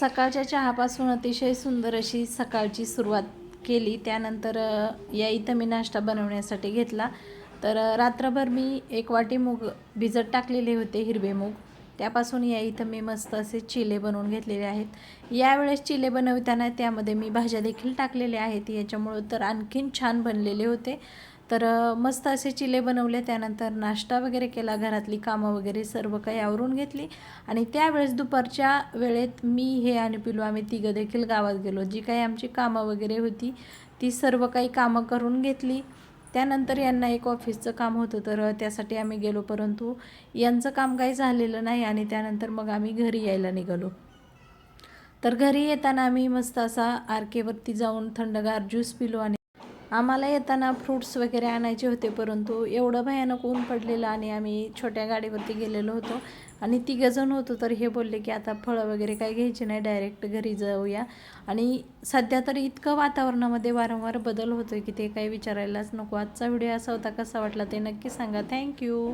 सकाळच्या चहापासून अतिशय सुंदर अशी सकाळची सुरुवात केली. त्यानंतर या इथं मी नाश्ता बनवण्यासाठी घेतला. तर रात्रभर मी एक वाटी मूग भिजत टाकलेले होते हिरवे मूग. त्यापासून या इथं मी मस्त असे चिले बनवून घेतलेले आहेत. यावेळेस चिले बनवताना त्यामध्ये मी भाज्या देखील टाकलेल्या आहेत. याच्यामुळं तर आणखीन छान बनलेले होते. तर मस्त असे चिले बनवले. त्यानंतर नाश्ता वगैरे केला घरातली कामं वगैरे सर्व काही आवरून घेतली. आणि त्यावेळेस दुपारच्या वेळेत मी हे आणि पिलू आम्ही तिघं देखील गावात गेलो. जी काही आमची कामं वगैरे होती ती सर्व काही कामं करून घेतली. त्यानंतर यांना एक ऑफिसचं काम होतं तर त्यासाठी आम्ही गेलो. परंतु यांचं काम काही झालेलं नाही आणि त्यानंतर मग आम्ही घरी यायला निघालो. तर घरी येताना आम्ही मस्त असा आरकेवरती जाऊन थंडगार ज्यूस पिलो आणि आम्हाला येताना फ्रूट्स वगैरे आणायचे होते परंतु एवढं भयानक ऊन पडलेलं आणि आम्ही छोट्या गाडीवरती गेलेलो होतो. आणि तिघंजण होतो तर हे बोलले की आता फळं वगैरे काही घ्यायची नाही डायरेक्ट घरी जाऊया. आणि सध्या तर इतकं वातावरणामध्ये वारंवार बदल होतो की ते काही विचारायलाच नको. आजचा व्हिडिओ असा होता कसा वाटला ते नक्की सांगा. थँक्यू